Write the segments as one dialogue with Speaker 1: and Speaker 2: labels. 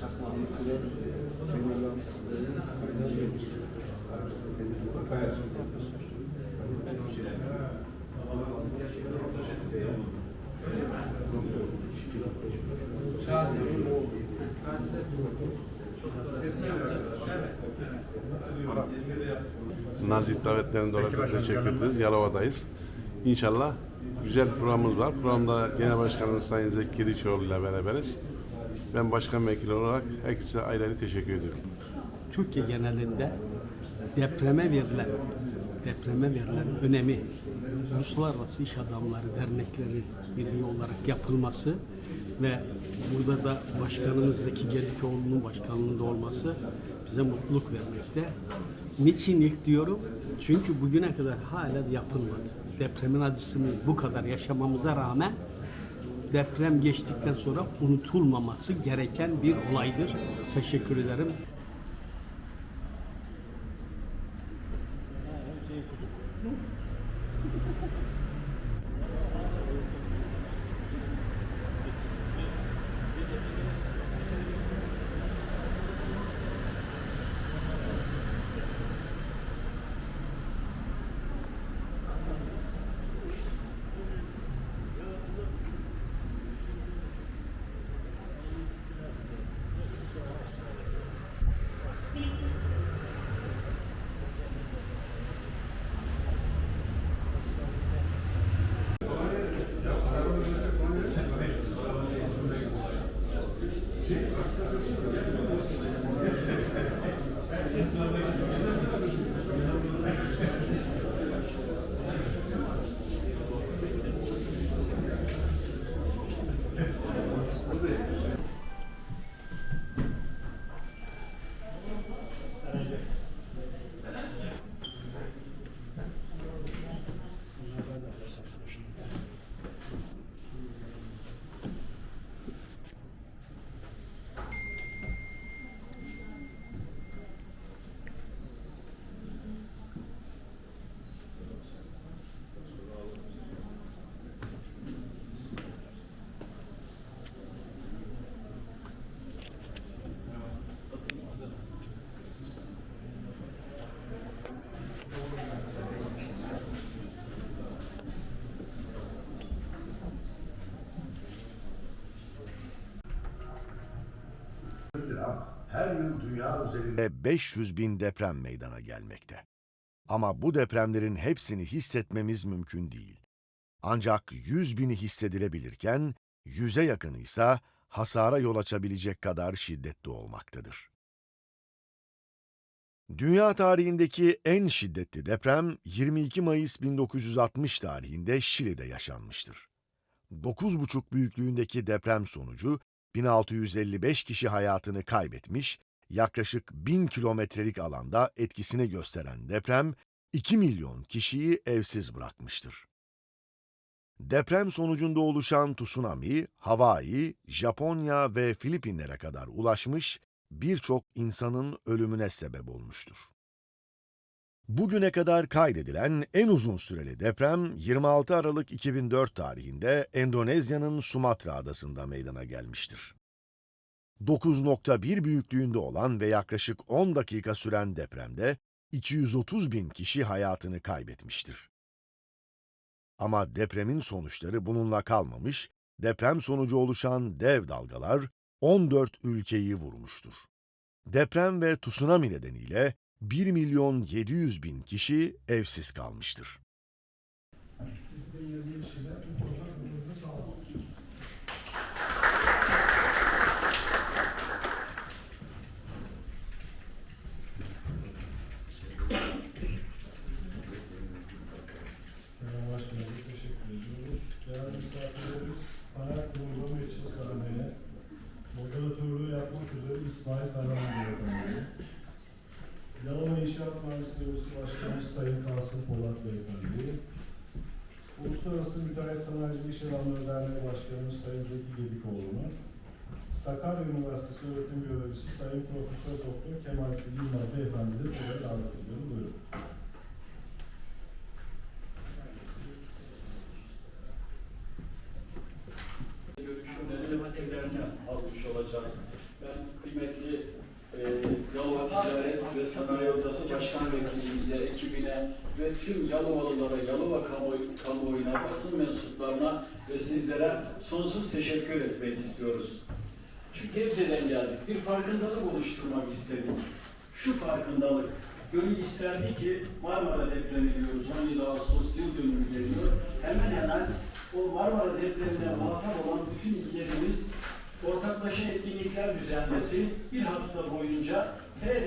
Speaker 1: saklanma süre sınırlan Nazik davetlerine dolayı teşekkür ederiz. Yalova'dayız. İnşallah güzel programımız var. Programda Genel Başkanımız Sayın Zeki Dikçioğlu ile beraberiz. Ben başkan vekili olarak herkese ayrı teşekkür ediyorum.
Speaker 2: Türkiye genelinde depreme verilen depreme verilen önemi uluslararası iş adamları dernekleri birliği olarak yapılması ve burada da başkanımız Zeki Gedikoğlu'nun başkanlığında olması bize mutluluk vermekte. Niçin ilk diyorum? Çünkü bugüne kadar hala yapılmadı. Depremin acısını bu kadar yaşamamıza rağmen deprem geçtikten sonra unutulmaması gereken bir olaydır. Teşekkür ederim.
Speaker 3: Her yıl dünya üzerinde
Speaker 4: ve 500 bin deprem meydana gelmekte. Ama bu depremlerin hepsini hissetmemiz mümkün değil. Ancak 100 bini hissedilebilirken, yüze yakını ise hasara yol açabilecek kadar şiddetli olmaktadır. Dünya tarihindeki en şiddetli deprem 22 Mayıs 1960 tarihinde Şili'de yaşanmıştır. 9,5 büyüklüğündeki deprem sonucu 1655 kişi hayatını kaybetmiş, yaklaşık 1000 kilometrelik alanda etkisini gösteren deprem 2 milyon kişiyi evsiz bırakmıştır. Deprem sonucunda oluşan tsunami, Hawaii, Japonya ve Filipinlere kadar ulaşmış, birçok insanın ölümüne sebep olmuştur. Bugüne kadar kaydedilen en uzun süreli deprem 26 Aralık 2004 tarihinde Endonezya'nın Sumatra adasında meydana gelmiştir. 9.1 büyüklüğünde olan ve yaklaşık 10 dakika süren depremde 230 bin kişi hayatını kaybetmiştir. Ama depremin sonuçları bununla kalmamış, deprem sonucu oluşan dev dalgalar 14 ülkeyi vurmuştur. Deprem ve tsunami nedeniyle 1 milyon 700 bin kişi evsiz kalmıştır.
Speaker 5: Mühendisliği Odası Başkanımız Sayın Kasım Polat Beyefendi, Uluslararası Müteahhit Sanayici İş Adamları Derneği Başkanımız Sayın Zeki Gedikoğlu'nu, Sakarya Üniversitesi öğretim görevlisi Sayın Profesör Doktor Kemal Yılmaz Beyefendi'yi buraya davet ediyorum. Buyurun.
Speaker 6: Sanayi Odası Başkan Vekilimize, ekibine ve tüm Yalovalılara, Yalova kamuoyu, kamuoyuna, basın mensuplarına ve sizlere sonsuz teşekkür etmek istiyoruz. Çünkü Gebze'den geldik. Bir farkındalık oluşturmak istedik. şu farkındalık. Gönül isterdi ki Marmara depremi diyoruz. 17 Ağustos yıl dönümü geliyor. Hemen hemen o Marmara depremine muhatap olan bütün illerimiz ortaklaşa etkinlikler düzenlesin. Bir hafta boyunca her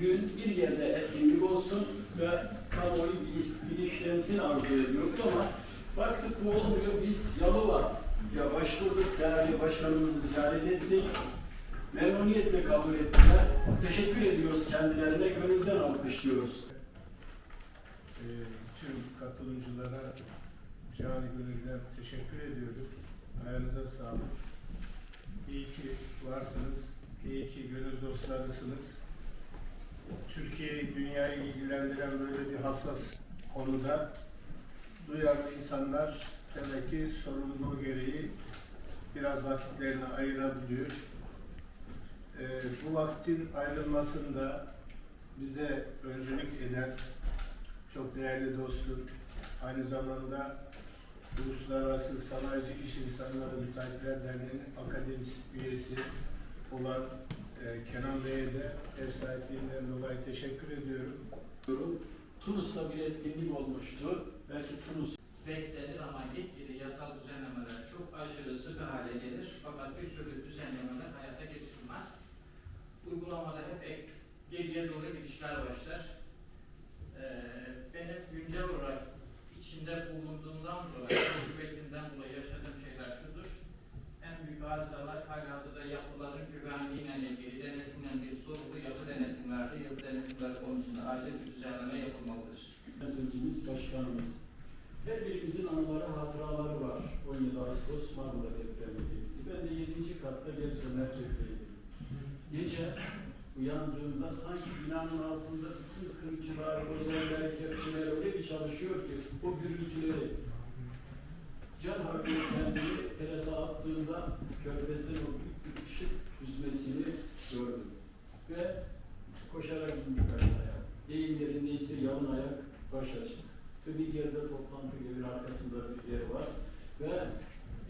Speaker 6: gün bir yerde etkinlik olsun ve kamuoyu bilis- bilinçlensin arzu ediyorduk ama baktık bu olmuyor. Biz Yalova ya başvurduk, değerli başkanımızı ziyaret ettik. Memnuniyetle kabul ettiler. Teşekkür ediyoruz kendilerine, gönülden alkışlıyoruz.
Speaker 7: Ee, tüm katılımcılara cani gönülden teşekkür ediyorum. Ayağınıza sağlık. İyi ki varsınız. İyi ki gönül dostlarısınız. Türkiye'yi, dünyayı ilgilendiren böyle bir hassas konuda duyarlı insanlar demek ki sorumluluğu gereği biraz vakitlerini ayırabiliyor. Ee, bu vaktin ayrılmasında bize öncülük eden çok değerli dostum, aynı zamanda Uluslararası Sanayici İş İnsanları Müteahhitler Derneği'nin akademisik üyesi olan Kenan Bey'e de ev sahipliğinden dolayı teşekkür ediyorum.
Speaker 6: Tunus'ta bir etkinlik olmuştu. Belki Tunus
Speaker 8: beklenir ama gitgide yasal düzenlemeler çok aşırı sıkı hale gelir. Fakat bir türlü düzenlemeler hayata geçirilmez. Uygulamada hep geriye doğru gidişler başlar. Ee, benim güncel olarak içinde bulunduğumdan dolayı, denetimleri konusunda acil bir düzenleme yapılmalıdır.
Speaker 6: Gazetecimiz başkanımız. Her birimizin anıları, hatıraları var. 17 Ağustos Marmara depremi ilgili. Ben de 7. katta Gebze merkezdeydim. Gece uyandığımda sanki binanın altında bütün kırıcılar, rozeller, kepçeler öyle bir çalışıyor ki o gürültüleri Can Harbi'nin kendini terasa attığında körfezden o büyük bir ışık hüzmesini gördüm. Ve koşarak indik aşağıya. Deyim yerindeyse yalın ayak, baş açık. Ve bir yerde toplantı evin arkasında bir yer var. Ve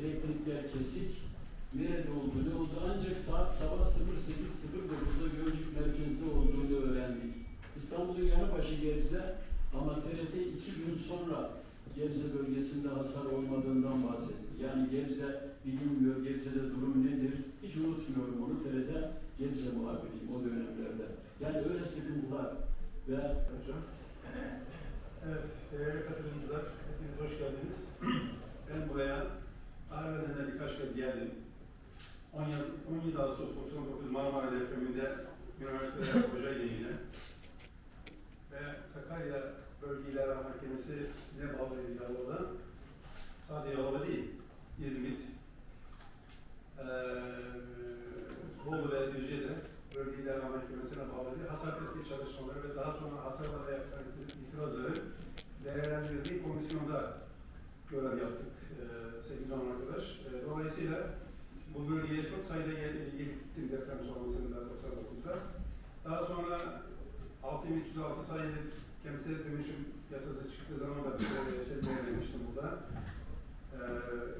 Speaker 6: elektrikler kesik. Nerede olduğu, ne oldu ancak saat sabah 08.09'da Gölcük merkezde olduğunu öğrendik. İstanbul'un yanı başı Gebze ama TRT iki gün sonra Gebze bölgesinde hasar olmadığından bahsetti. Yani Gebze bilinmiyor, Gebze'de durum nedir? Hiç unutmuyorum onu. TRT Gebze muhabiriyim o dönemlerde. Yani öyle sıkıntılar ve
Speaker 7: Hocam. Evet, değerli katılımcılar, hepiniz hoş geldiniz. Ben buraya Arveden'de birkaç kez geldim. 17, 17 Ağustos 99 Marmara depreminde üniversitede hocaydım yine. Ve Sakarya Bölge İdare Mahkemesi ne bağlıydı Yalova'dan? Sadece Yalova değil, İzmit, eee Bolu ve Düzce'de Bölge İdare Mahkemesi'ne bağlı hasar tespit çalışmaları ve daha sonra hasarlara yapılan itirazları değerlendirdiği komisyonda görev yaptık eee sevgili Can arkadaş. Eee, dolayısıyla bu bölgeye çok sayıda gittim deprem sonrasında 99'da. Daha sonra 6306 sayılı kentsel dönüşüm yasası çıktığı zaman da bir de seslenmiştim burada. Eee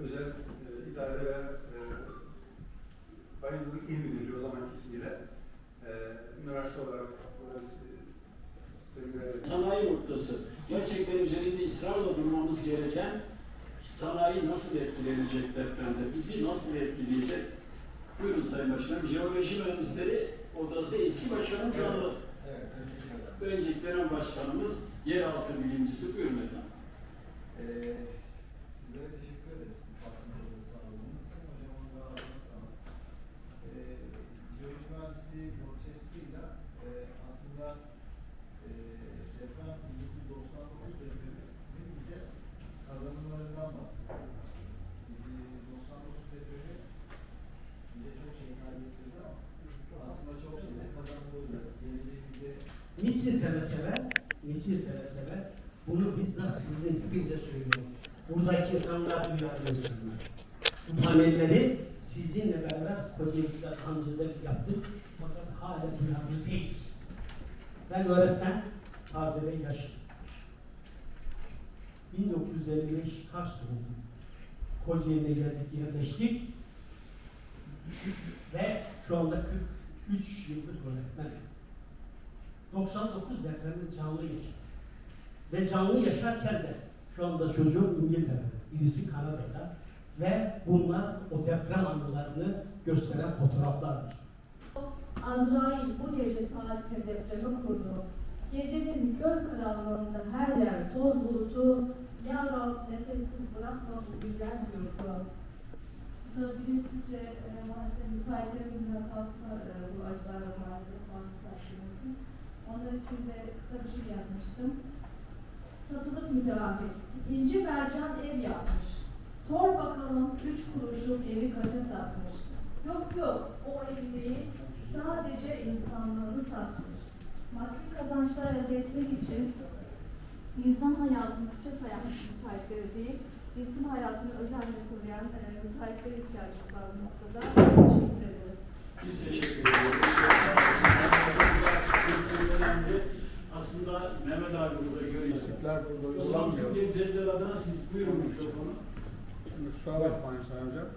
Speaker 7: özel e, idare ve e, Bayındırlık İl Müdürlüğü o zamanki ismiyle e, üniversite olarak burası
Speaker 6: sanayi noktası. Gerçekten üzerinde ısrarla durmamız gereken sanayi nasıl etkilenecek depremde? Bizi nasıl etkileyecek? Buyurun Sayın Başkanım. Jeoloji Mühendisleri Odası eski başkanım Canlı. Önceki dönem başkanımız yeraltı bilimcisi. Buyurun efendim.
Speaker 9: Ee, sizlere teşekkür ederiz bu farkındalığı sağladığınız için. Hocamın da ağzına sağlık. Ee, jeoloji mühendisliği bakış açısıyla e, aslında e, deprem 1999 depreminin bize kazanımlarından bahsediyor. Ee, 99 depremi bize çok şey kaybettirdi ama aslında çok şey de kazandırdı. Geleceğimizde
Speaker 2: Niçin seve seve? Niçin seve seve? Bunu bizzat sizin hepinize söylüyorum. Buradaki insanlar duyarlı insanlar. Bu panelleri sizinle beraber Kocaeli'de Kancı'da yaptık. Fakat hala duyarlı değiliz. Ben öğretmen, taze ve yaşlı. 1955 Kars doğumluyum. Kocaeli'ne geldik, yerleştik. ve şu anda 43 yıllık öğretmenim. 99 depremi canlı yaşadı. Ve canlı yaşarken de şu anda çocuğum İngiltere'de, birisi Kanada'da ve bunlar o deprem anılarını gösteren fotoğraflardır.
Speaker 10: Azrail bu gece saatine depremi kurdu. Gecenin göl karanlığında her yer toz bulutu, Ya Rab nefessiz bırakma bu güzel yurdu. Tabii sizce e, maalesef müteahhitlerimizin hatasına e, bu acılarla maalesef maruz karşılaşıyoruz. Onlar için de kısa bir şey yazmıştım. Satılık müteahhit, inci mercan ev yapmış. Sor bakalım üç kuruşluk evi kaça satmış. Yok yok, o ev değil, sadece insanlığını satmış. Maddi kazançlar elde etmek için insan hayatını hiçe sayan müteahhitlere değil, insan hayatını özenle koruyan e, müteahhitlere ihtiyacımız var bu noktada. Teşekkür ederim.
Speaker 6: Biz teşekkür ediyoruz. Önemli. Aslında Mehmet abi burada görüyoruz.
Speaker 11: Ekipler burada
Speaker 6: O zaman
Speaker 11: uygulanmıyor.
Speaker 6: tüm temsilciler adına siz buyurun mikrofonu.
Speaker 11: Şimdi kusura bakmayın Sayın Hocam.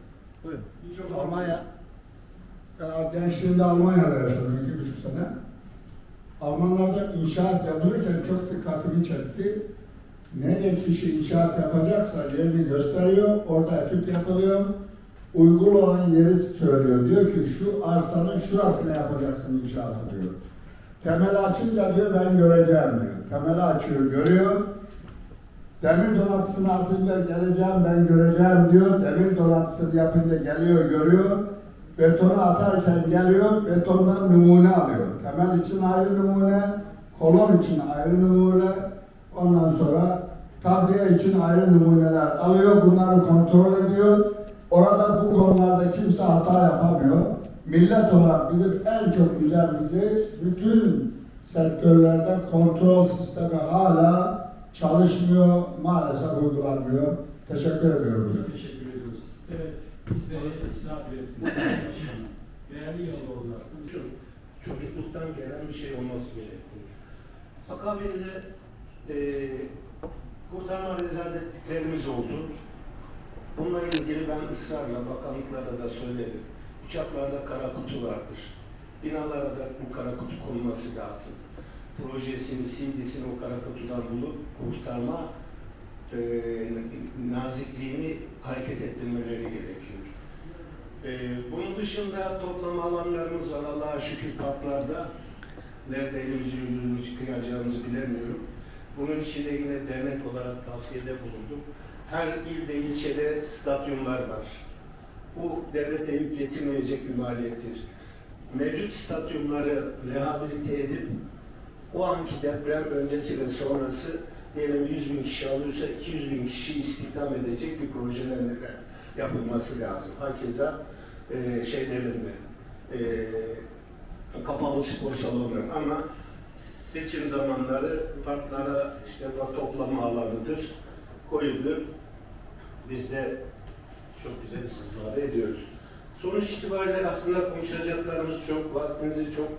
Speaker 11: Buyurun. Almanya. Ben gençliğimde Almanya'da yaşadım iki buçuk sene. Almanlarda inşaat yapılırken çok dikkatimi çekti. Nereye kişi inşaat yapacaksa yerini gösteriyor, orada etüt yapılıyor. Uygun olan yeri söylüyor. Diyor ki şu arsanın şurasına yapacaksın inşaatı diyor. Temel açınca diyor ben göreceğim diyor. Temeli açıyor, görüyor. Demir donatısını atınca geleceğim ben göreceğim diyor. Demir donatısını yapınca geliyor görüyor. Betonu atarken geliyor betondan numune alıyor. Temel için ayrı numune, kolon için ayrı numune. Ondan sonra tabliye için ayrı numuneler alıyor. Bunları kontrol ediyor. Orada bu konularda kimse hata yapamıyor. Millet olarak bizim en çok güzel bizi bütün sektörlerde kontrol sistemi hala çalışmıyor, maalesef uygulanmıyor. Teşekkür ediyorum.
Speaker 6: Biz teşekkür ediyoruz. Evet, bizleri misafir ettiniz. Değerli.
Speaker 12: Şu çocukluktan gelen bir şey olması gerekiyor. Akabinde e, kurtarma rezaletliklerimiz oldu. Bununla ilgili ben ısrarla bakanlıklara da söyledim. Uçaklarda kara kutu vardır. Binalara da bu kara kutu konulması lazım. Projesini, CD'sini o kara kutudan bulup kurtarma e, nazikliğini hareket ettirmeleri gerekiyor. Ee, bunun dışında toplama alanlarımız var. Allah'a şükür parklarda. Nerede elimizi yüzümüzü kıyacağımızı bilemiyorum. Bunun için de yine dernek olarak tavsiyede bulundum. Her ilde, ilçede stadyumlar var. Bu devlete yük getirmeyecek bir maliyettir. Mevcut stadyumları rehabilite edip o anki deprem öncesi ve sonrası diyelim 100 bin kişi alıyorsa 200 bin kişi istihdam edecek bir projelendirme yapılması lazım. Hakeza e, şeylerinde e, kapalı spor salonları ama seçim zamanları parklara işte toplama alanıdır, koyulur. Biz de çok güzel istifade ediyoruz. Sonuç itibariyle aslında konuşacaklarımız çok, vaktinizi çok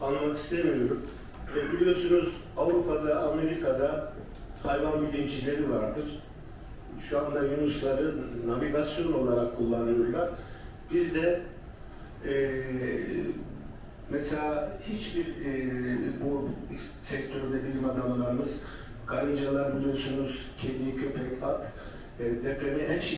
Speaker 12: almak istemiyorum. E, biliyorsunuz Avrupa'da, Amerika'da hayvan bilimcileri vardır. Şu anda yunusları navigasyon olarak kullanıyorlar. Biz de e, mesela hiçbir e, bu sektörde bilim adamlarımız karıncalar biliyorsunuz kedi, köpek, at e, depremi en